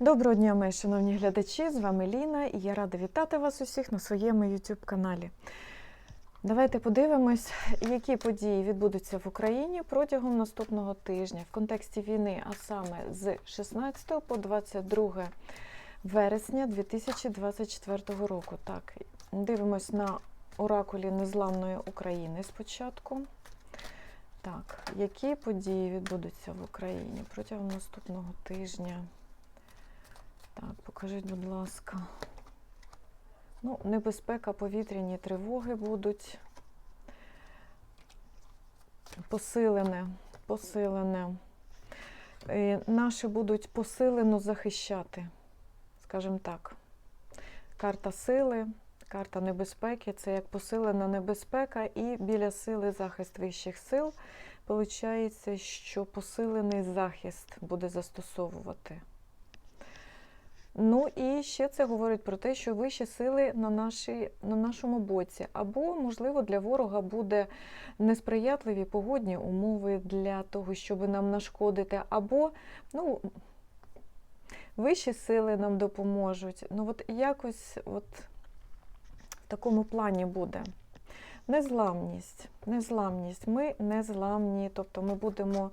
Доброго дня, мої шановні глядачі! З вами Ліна і я рада вітати вас усіх на своєму YouTube каналі. Давайте подивимось, які події відбудуться в Україні протягом наступного тижня в контексті війни, а саме з 16 по 22 вересня 2024 року. Так, дивимось на оракулі Незламної України спочатку. Так, які події відбудуться в Україні протягом наступного тижня? Так, покажіть, будь ласка. Ну, небезпека, повітряні тривоги будуть. Посилене, посилене. Е, Наші будуть посилено захищати, скажімо так. Карта сили, карта небезпеки це як посилена небезпека, і біля сили захист вищих сил. Получається, що посилений захист буде застосовувати. Ну і ще це говорить про те, що вищі сили на, нашій, на нашому боці. Або, можливо, для ворога буде несприятливі погодні умови для того, щоб нам нашкодити, або ну, вищі сили нам допоможуть. Ну, от якось от в такому плані буде. Незламність. Незламність. Ми незламні, тобто ми будемо.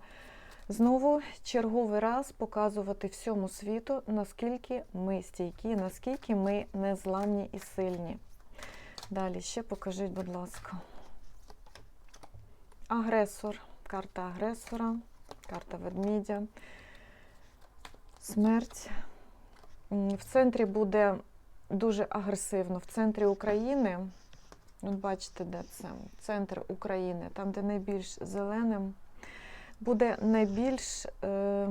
Знову черговий раз показувати всьому світу, наскільки ми стійкі, наскільки ми незламні і сильні. Далі ще покажіть, будь ласка. Агресор, карта агресора, карта ведмідя, смерть. В центрі буде дуже агресивно. В центрі України, от бачите, де це? Центр України, там, де найбільш зеленим буде найбільш е,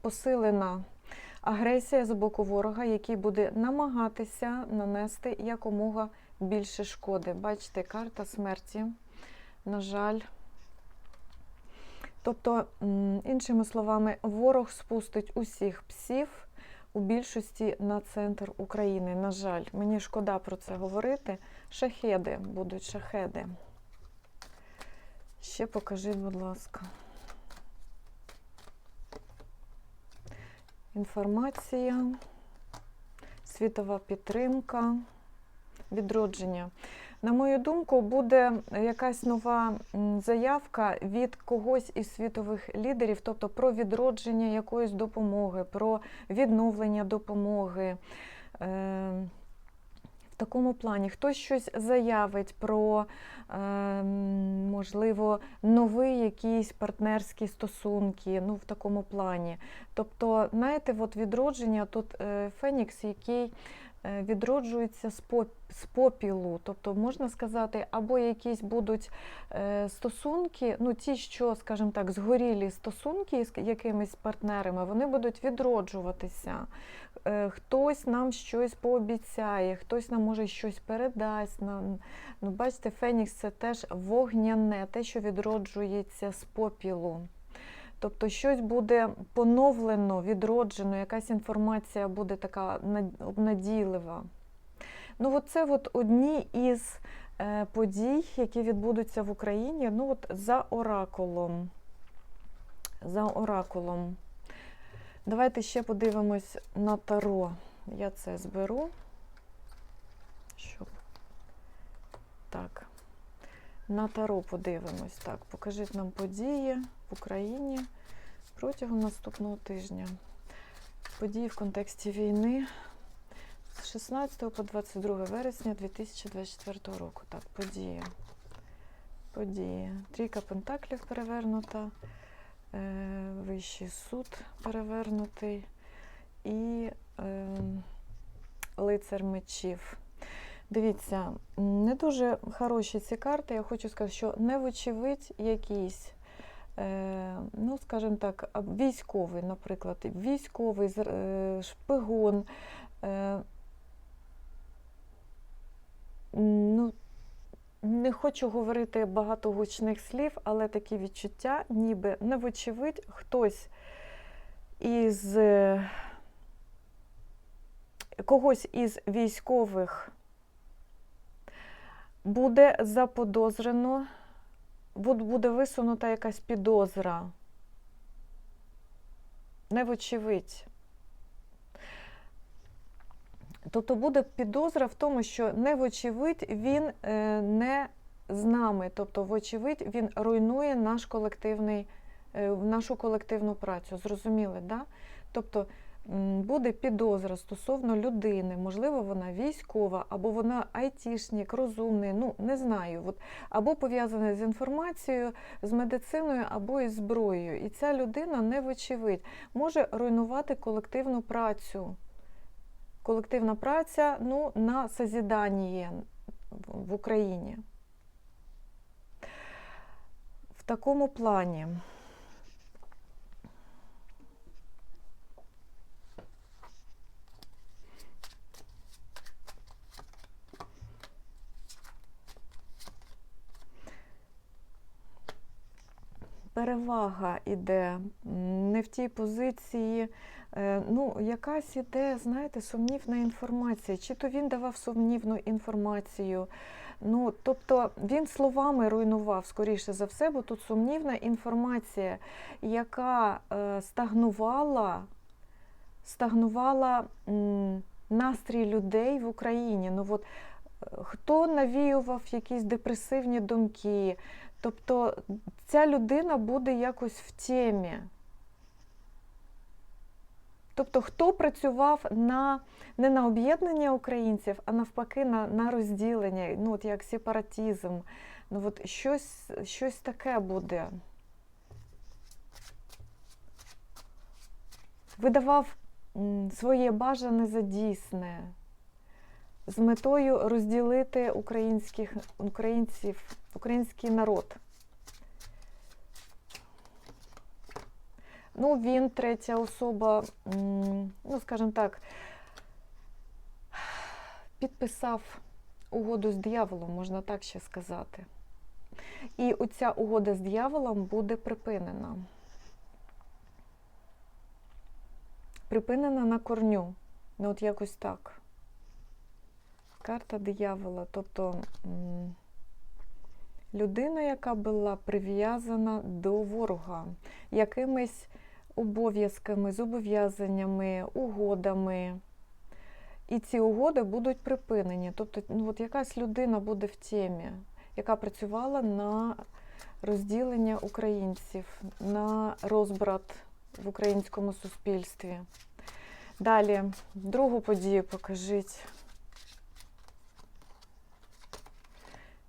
посилена агресія з боку ворога, який буде намагатися нанести якомога більше шкоди. Бачите, карта смерті, на жаль. Тобто, іншими словами, ворог спустить усіх псів у більшості на центр України. На жаль, мені шкода про це говорити. Шахеди будуть шахеди. Ще покажіть, будь ласка. Інформація, світова підтримка, відродження. На мою думку, буде якась нова заявка від когось із світових лідерів, тобто про відродження якоїсь допомоги, про відновлення допомоги. Такому плані хтось щось заявить про, можливо, нові якісь партнерські стосунки, ну, в такому плані. Тобто, знаєте, от відродження тут е, Фенікс, який відроджується з попілу. Тобто, можна сказати, або якісь будуть е, стосунки, ну ті, що, скажімо так, згорілі стосунки з якимись партнерами, вони будуть відроджуватися. Хтось нам щось пообіцяє, хтось нам може щось передасть. Нам. Ну, Бачите, Фенікс це теж вогняне, те, що відроджується з попілу. Тобто щось буде поновлено, відроджено, якась інформація буде така обнадійлива. Ну, от це от одні із е, подій, які відбудуться в Україні, ну от за оракулом. За оракулом. Давайте ще подивимось на таро. Я це зберу. Щоб. Так. На таро подивимось. Так, покажіть нам події в Україні протягом наступного тижня. Події в контексті війни з 16 по 22 вересня 2024 року. Так, події. Події. Трійка Пентаклів перевернута, е, Вищий суд перевернутий і е, лицар мечів. Дивіться, не дуже хороші ці карти. Я хочу сказати, що не вочевидь якийсь, е, ну, скажімо так, військовий, наприклад, військовий е, шпигун. Е, ну, не хочу говорити багато гучних слів, але такі відчуття, ніби не вочевидь, хтось із когось із військових буде заподозрено, буде висунута якась підозра. Не вочевидь. Тобто буде підозра в тому, що не вочевидь він е, не з нами, тобто, вочевидь, він руйнує наш колективний, е, нашу колективну працю. Зрозуміли, да? Тобто буде підозра стосовно людини, можливо, вона військова, або вона айтішник, розумний, ну не знаю. От, або пов'язана з інформацією, з медициною, або із зброєю. І ця людина не вочевидь може руйнувати колективну працю. Колективна праця ну, на созідання в в Україні. В такому плані. Перевага іде не в тій позиції, е, ну, якась іде, знаєте, сумнівна інформація. Чи то він давав сумнівну інформацію. Ну, тобто він словами руйнував, скоріше за все, бо тут сумнівна інформація, яка е, стагнувала, стагнувала настрій людей в Україні. Ну, от, е, хто навіював якісь депресивні думки, Тобто ця людина буде якось в темі. Тобто, хто працював на, не на об'єднання українців, а навпаки, на, на розділення, ну, от як сепаратизм. Ну, от щось, щось таке буде. Видавав своє бажане за дійсне з метою розділити українських, українців, український народ. Ну, він третя особа, ну, скажімо так, підписав угоду з дияволом, можна так ще сказати. І оця угода з дияволом буде припинена. Припинена на корню. Ну, от якось так. Карта диявола, тобто людина, яка була прив'язана до ворога якимись обов'язками, зобов'язаннями, угодами. І ці угоди будуть припинені. Тобто, ну, от якась людина буде в темі, яка працювала на розділення українців, на розбрат в українському суспільстві. Далі, другу подію покажіть.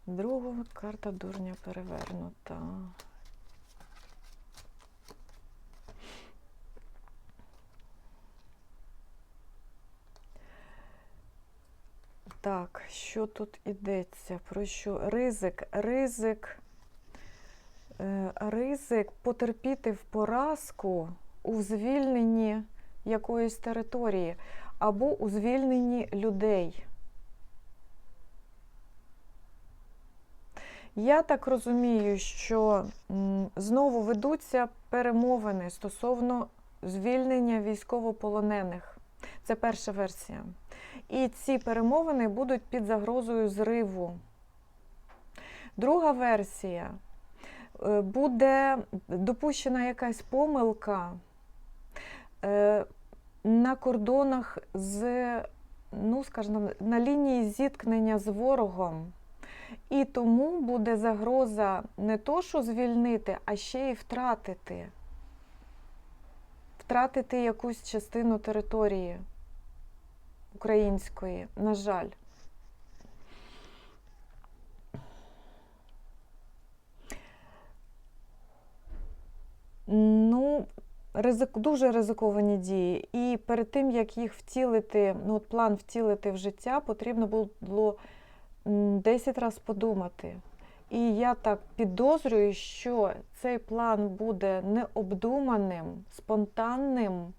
Друга карта дурня перевернута. Так, що тут ідеться? Про що? Ризик, ризик, е, ризик потерпіти в поразку у звільненні якоїсь території або у звільненні людей. Я так розумію, що знову ведуться перемовини стосовно звільнення військовополонених. Це перша версія. І ці перемовини будуть під загрозою зриву. Друга версія е, буде допущена якась помилка е, на кордонах з, ну, скажімо, на лінії зіткнення з ворогом. І тому буде загроза не то, що звільнити, а ще й втратити. Втратити якусь частину території української, на жаль. Ну, ризик, дуже ризиковані дії. І перед тим, як їх втілити, ну, от план втілити в життя, потрібно було 10 разів подумати. І я так підозрюю, що цей план буде необдуманим, спонтанним,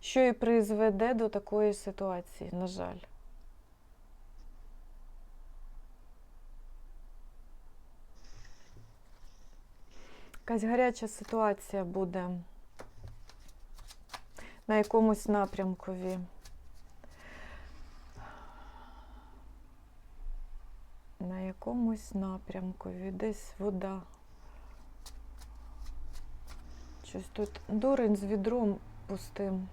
що і призведе до такої ситуації, на жаль. Якась гаряча ситуація буде на якомусь напрямкові. На якомусь напрямкові, десь вода. Щось тут дурень з відром пустим.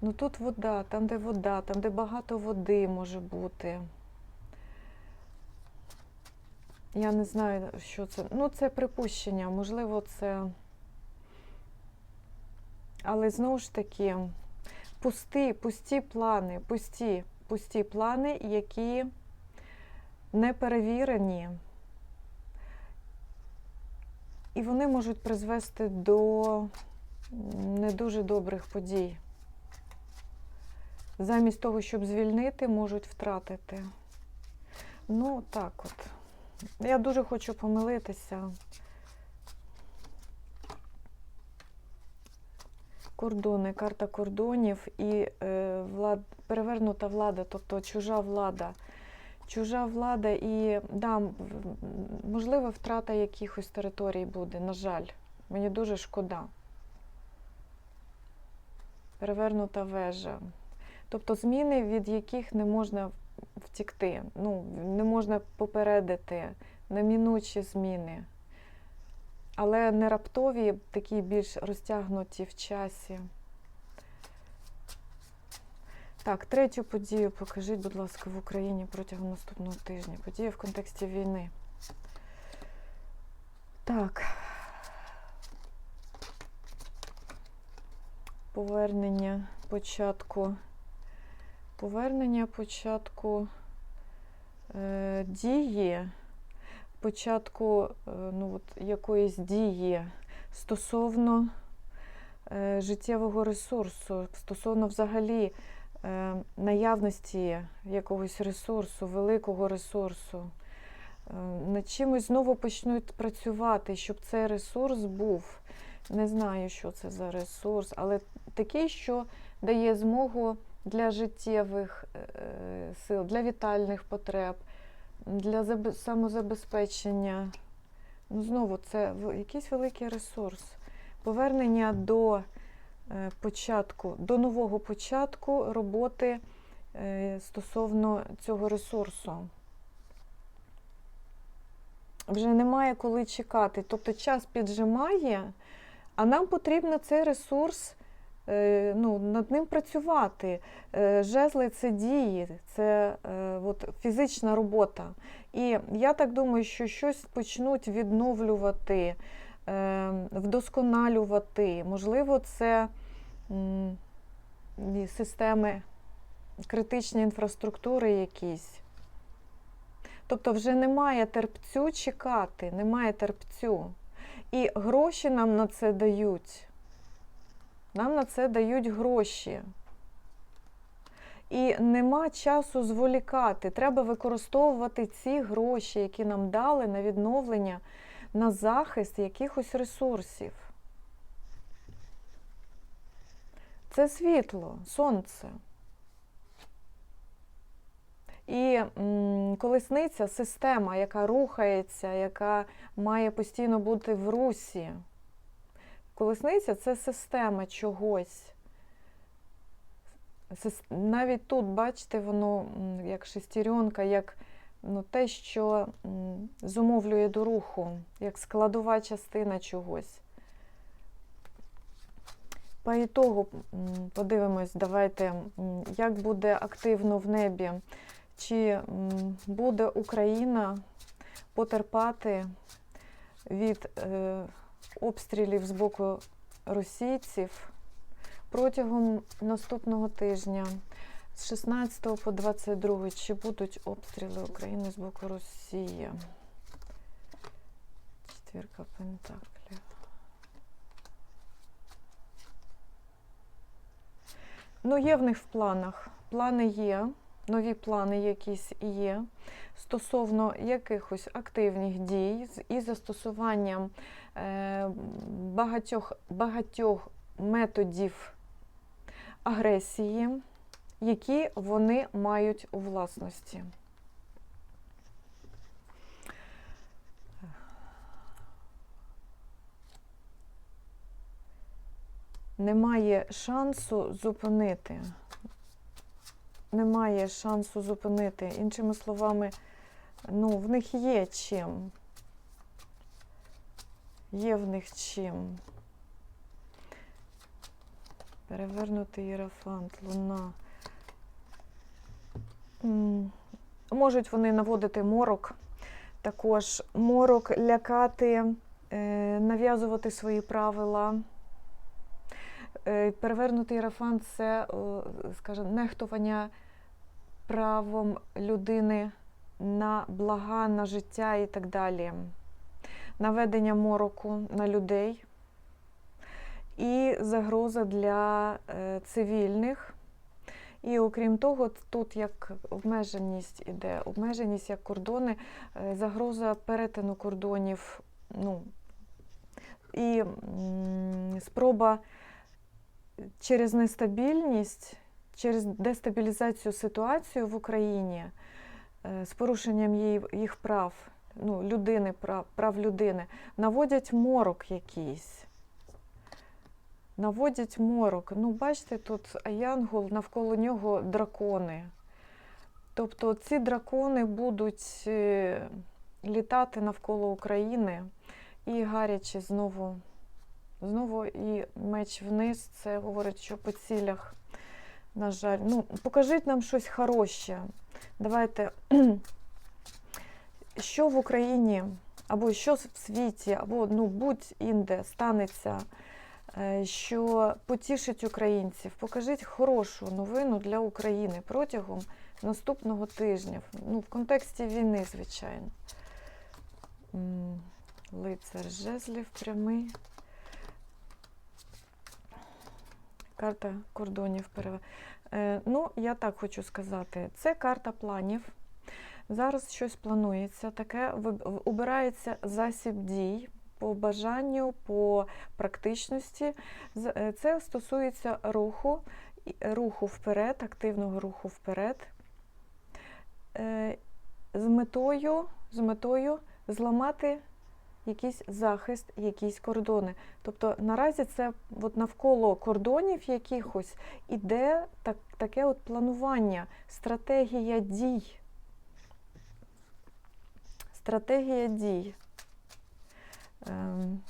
Ну тут вода, там, де вода, там, де багато води може бути. Я не знаю, що це. Ну, це припущення, можливо, це. Але знову ж таки, пусті, пусті плани, пусті, пусті плани, які не перевірені. І вони можуть призвести до не дуже добрих подій. Замість того, щоб звільнити, можуть втратити. Ну, так от. Я дуже хочу помилитися. Кордони, карта кордонів і е, влад, перевернута влада, тобто чужа влада. Чужа влада і да, можливо, втрата якихось територій буде, на жаль. Мені дуже шкода. Перевернута вежа. Тобто зміни, від яких не можна втікти, ну, не можна попередити, немінучі зміни. Але не раптові, такі більш розтягнуті в часі. Так, третю подію покажіть, будь ласка, в Україні протягом наступного тижня. Подія в контексті війни. Так. Повернення початку. Повернення початку е, дії, початку е, ну, от, якоїсь дії стосовно е, життєвого ресурсу, стосовно взагалі наявності якогось ресурсу, великого ресурсу. Е, над чимось знову почнуть працювати, щоб цей ресурс був. Не знаю, що це за ресурс, але такий, що дає змогу для життєвих е, сил, для вітальних потреб, для самозабезпечення. Ну, знову, це якийсь великий ресурс. Повернення до е, початку, до нового початку роботи е, стосовно цього ресурсу. Вже немає коли чекати. Тобто час піджимає, а нам потрібно цей ресурс е, ну, над ним працювати. Е, Жезли це дії, це е, от, фізична робота. І я так думаю, що щось почнуть відновлювати, е, вдосконалювати. Можливо, це системи критичні інфраструктури якісь. Тобто вже немає терпцю чекати, немає терпцю. І гроші нам на це дають. Нам на це дають гроші. І нема часу зволікати. Треба використовувати ці гроші, які нам дали на відновлення, на захист якихось ресурсів. Це світло, сонце. І колесниця система, яка рухається, яка має постійно бути в русі. Колесниця це система чогось. Навіть тут, бачите, воно як шестеренка, як ну, те, що зумовлює до руху, як складова частина чогось. По ітогу подивимось, давайте, як буде активно в небі, чи буде Україна потерпати від е, обстрілів з боку російців протягом наступного тижня з 16 по 22 чи будуть обстріли України з боку Росії? Четвірка пентаклів. Ну, є в них в планах. Плани є, нові плани якісь є стосовно якихось активних дій і застосуванням е, багатьох, багатьох методів агресії, які вони мають у власності. Немає шансу зупинити. Немає шансу зупинити. Іншими словами, ну, в них є чим. Є в них чим. Перевернутий єрафант, луна. Можуть вони наводити морок, також морок лякати, е, нав'язувати свої правила. Е, Перевернутий єрафант це, скажімо, нехтування правом людини на блага, на життя і так далі. Наведення мороку на людей і загроза для е, цивільних. І окрім того, тут як обмеженість іде, обмеженість як кордони, е, загроза перетину кордонів, ну, і спроба через нестабільність, через дестабілізацію ситуації в Україні е, з порушенням їх прав, ну, людини, прав, прав людини, наводять морок якийсь. Наводять морок. Ну, бачите, тут Янгол, навколо нього дракони. Тобто ці дракони будуть е, літати навколо України і гарячи знову, знову і меч вниз. Це говорить, що по цілях, на жаль. Ну, покажіть нам щось хороше. Давайте, що в Україні, або що в світі, або ну, будь-інде станеться е, що потішить українців. Покажіть хорошу новину для України протягом наступного тижня. Ну, в контексті війни, звичайно. Лицар жезлів прямий. Карта кордонів. Е, ну, я так хочу сказати, це карта планів. Зараз щось планується, таке обирається засіб дій по бажанню, по практичності. Е, Це стосується руху, руху вперед, активного руху вперед. Е, З метою, з метою зламати якийсь захист, якісь кордони. Тобто наразі це от навколо кордонів якихось іде так, таке от планування, стратегія дій. Стратегія дій. Ем,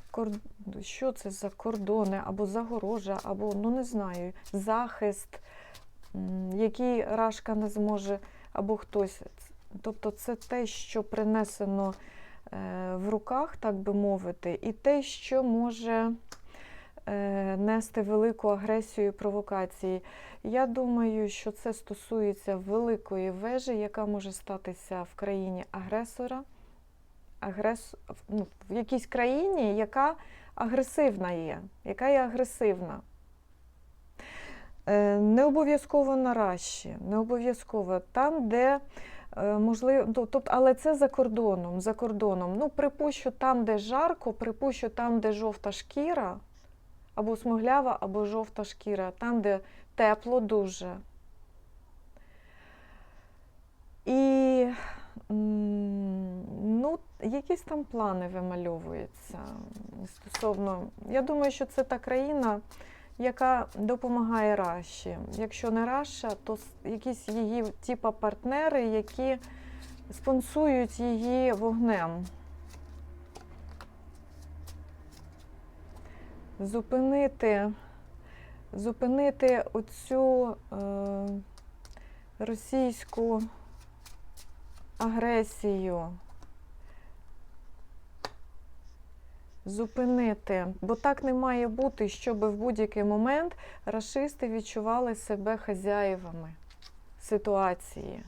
Що це за кордони, або загорожа, або, ну не знаю, захист, який Рашка не зможе, або хтось. Тобто це те, що принесено в руках, так би мовити, і те, що може е, нести велику агресію і провокації. Я думаю, що це стосується великої вежі, яка може статися в країні агресора, агрес... ну, в якійсь країні, яка агресивна є, яка є агресивна. Е, Не обов'язково на Раші, не обов'язково там, де е, можливо, то- тобто, але це за кордоном. За кордоном. Ну, припущу, там, де жарко, припущу, там, де жовта шкіра, або смуглява, або жовта шкіра, там, де тепло дуже. І ну, якісь там плани вимальовуються стосовно. Я думаю, що це та країна, яка допомагає Раші. Якщо не Раша, то якісь її типа партнери, які спонсують її вогнем. Зупинити, зупинити оцю е, російську агресію. Зупинити, бо так не має бути, щоб в будь-який момент рашисти відчували себе хазяєвами ситуації.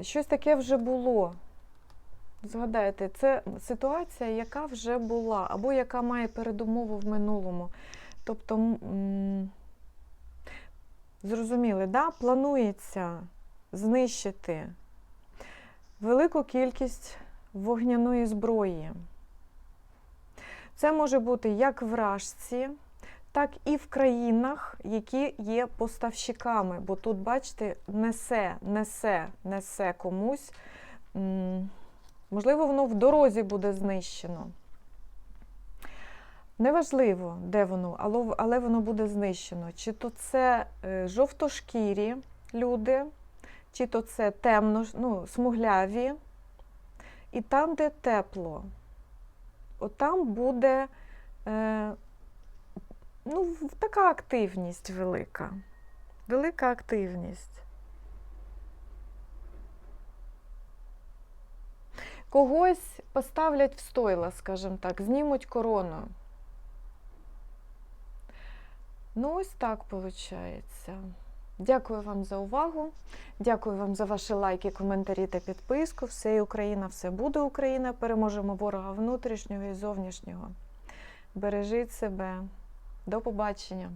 Щось таке вже було. Згадайте, це ситуація, яка вже була, або яка має передумову в минулому. Тобто, зрозуміли, да? планується знищити велику кількість вогняної зброї. Це може бути як в Рашці, так і в країнах, які є поставщиками. Бо тут, бачите, несе, несе, несе комусь. Можливо, воно в дорозі буде знищено. Неважливо, де воно, але- воно буде знищено. Чи то це е, жовтошкірі люди, чи то це темно, ну, смугляві. І там, де тепло, от там буде е, ну, така активність велика. Велика активність. Когось поставлять в стойла, скажімо так, знімуть корону. Ну, ось так виходить. Дякую вам за увагу. Дякую вам за ваші лайки, коментарі та підписку. Все є Україна, все буде Україна. Переможемо ворога внутрішнього і зовнішнього. Бережіть себе. До побачення.